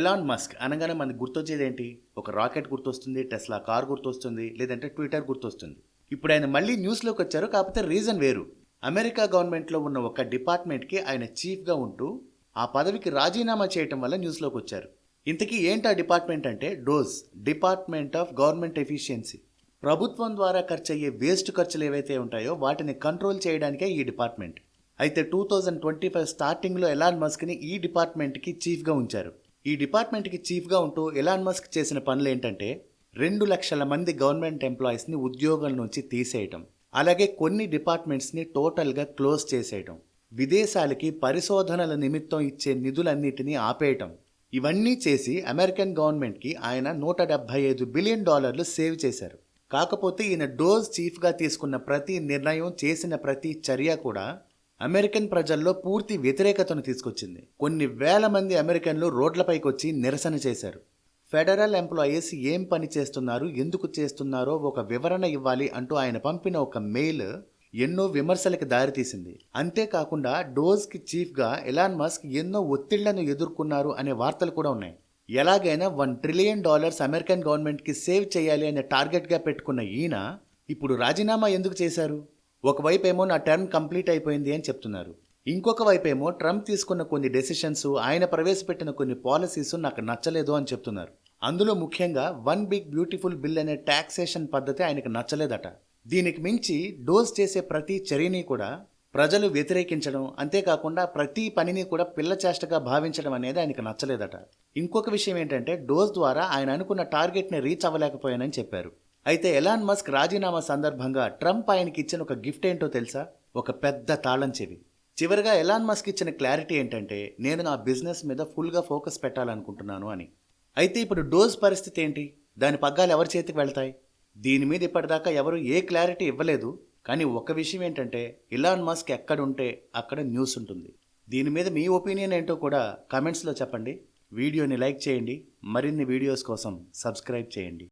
Elon Musk అనగానే మనకు గుర్తొచ్చేది ఏంటి? ఒక రాకెట్ గుర్తొస్తుంది టెస్లా కార్ గుర్తొస్తుంది లేదంటే ట్విట్టర్ గుర్తొస్తుంది. ఇప్పుడు ఆయన మళ్ళీ న్యూస్లోకి వచ్చారు కాకపోతే రీజన్ వేరు. అమెరికా గవర్నమెంట్లో ఉన్న ఒక డిపార్ట్మెంట్కి ఆయన చీఫ్గా ఉంటూ ఆ పదవికి రాజీనామా చేయటం వల్ల న్యూస్లోకి వచ్చారు. ఇంతకీ ఏంటి ఆ డిపార్ట్మెంట్ అంటే? DOGE department of government efficiency ప్రభుత్వం ద్వారా ఖర్చు అయ్యే వేస్ట్ ఖర్చులు ఏవైతే ఉంటాయో వాటిని కంట్రోల్ చేయడానికే ఈ డిపార్ట్మెంట్. అయితే టూ థౌజండ్ ట్వంటీ ఫైవ్ స్టార్టింగ్లో ఎలాన్ మస్క్ని ఈ డిపార్ట్మెంట్కి చీఫ్గా ఉంచారు. ఈ డిపార్ట్మెంట్కి చీఫ్గా ఉంటూ ఎలాన్ మస్క్ చేసిన పనులు ఏంటంటే రెండు లక్షల మంది గవర్నమెంట్ ఎంప్లాయీస్ని ఉద్యోగం నుంచి తీసేయటం అలాగే కొన్ని డిపార్ట్మెంట్స్ని టోటల్గా క్లోజ్ చేసేయటం విదేశాలకి పరిశోధనల నిమిత్తం ఇచ్చే నిధులన్నిటినీ ఆపేయటం. ఇవన్నీ చేసి అమెరికన్ గవర్నమెంట్కి ఆయన నూట డెబ్బై ఐదు బిలియన్ డాలర్లు సేవ్ చేశారు. కాకపోతే ఈయన డోజ్ చీఫ్గా తీసుకున్న ప్రతి నిర్ణయం చేసిన ప్రతి చర్య కూడా అమెరికన్ ప్రజల్లో పూర్తి వ్యతిరేకతను తీసుకొచ్చింది. కొన్ని వేల మంది అమెరికన్లు రోడ్లపైకి వచ్చి నిరసన చేశారు. ఫెడరల్ ఎంప్లాయీస్ ఏం పని చేస్తున్నారు ఎందుకు చేస్తున్నారో ఒక వివరణ ఇవ్వాలి అంటూ ఆయన పంపిన ఒక మెయిల్ ఎన్నో విమర్శలకు దారితీసింది. అంతేకాకుండా డోజ్కి చీఫ్గా ఎలాన్ మస్క్ ఎన్నో ఒత్తిళ్ళను ఎదుర్కొన్నారు అనే వార్తలు కూడా ఉన్నాయి. ఎలాగైనా వన్ ట్రిలియన్ డాలర్స్ అమెరికన్ గవర్నమెంట్కి సేవ్ చేయాలి అనే టార్గెట్గా పెట్టుకున్న ఈయన ఇప్పుడు రాజీనామా ఎందుకు చేశారు? ఒకవైపు ఏమో నా టర్మ్ కంప్లీట్ అయిపోయింది అని చెప్తున్నారు. ఇంకొక వైపు ఏమో ట్రంప్ తీసుకున్న కొన్ని డెసిషన్స్ ఆయన ప్రవేశపెట్టిన కొన్ని పాలసీస్ నాకు నచ్చలేదు అని చెప్తున్నారు. అందులో ముఖ్యంగా వన్ బిగ్ బ్యూటిఫుల్ బిల్ అనే టాక్సేషన్ పద్ధతి ఆయనకు నచ్చలేదట. దీనికి మించి డోస్ చేసే ప్రతి చర్యని కూడా ప్రజలు వ్యతిరేకించడం అంతేకాకుండా ప్రతి పనిని కూడా పిల్ల చేష్టగా భావించడం అనేది ఆయనకు నచ్చలేదట. ఇంకొక విషయం ఏంటంటే డోస్ ద్వారా ఆయన అనుకున్న టార్గెట్ని రీచ్ అవ్వలేకపోయానని చెప్పారు. అయితే ఎలాన్ మస్క్ రాజీనామా సందర్భంగా ట్రంప్ ఆయనకి ఇచ్చిన ఒక గిఫ్ట్ ఏంటో తెలుసా? ఒక పెద్ద తాళం చెవి. చివరిగా ఎలాన్ మస్క్ ఇచ్చిన క్లారిటీ ఏంటంటే నేను నా బిజినెస్ మీద ఫుల్గా ఫోకస్ పెట్టాలనుకుంటున్నాను అని. అయితే ఇప్పుడు డోస్ పరిస్థితి ఏంటి? దాని పగ్గాలు ఎవరి చేతికి వెళ్తాయి? దీని మీద ఇప్పటిదాకా ఎవరు ఏ క్లారిటీ ఇవ్వలేదు. కానీ ఒక విషయం ఏంటంటే ఇలాన్ మస్క్ ఎక్కడుంటే అక్కడ న్యూస్ ఉంటుంది. దీని మీద మీ ఒపీనియన్ ఏంటో కూడా కామెంట్స్లో చెప్పండి. వీడియోని లైక్ చేయండి. మరిన్ని వీడియోస్ కోసం సబ్స్క్రైబ్ చేయండి.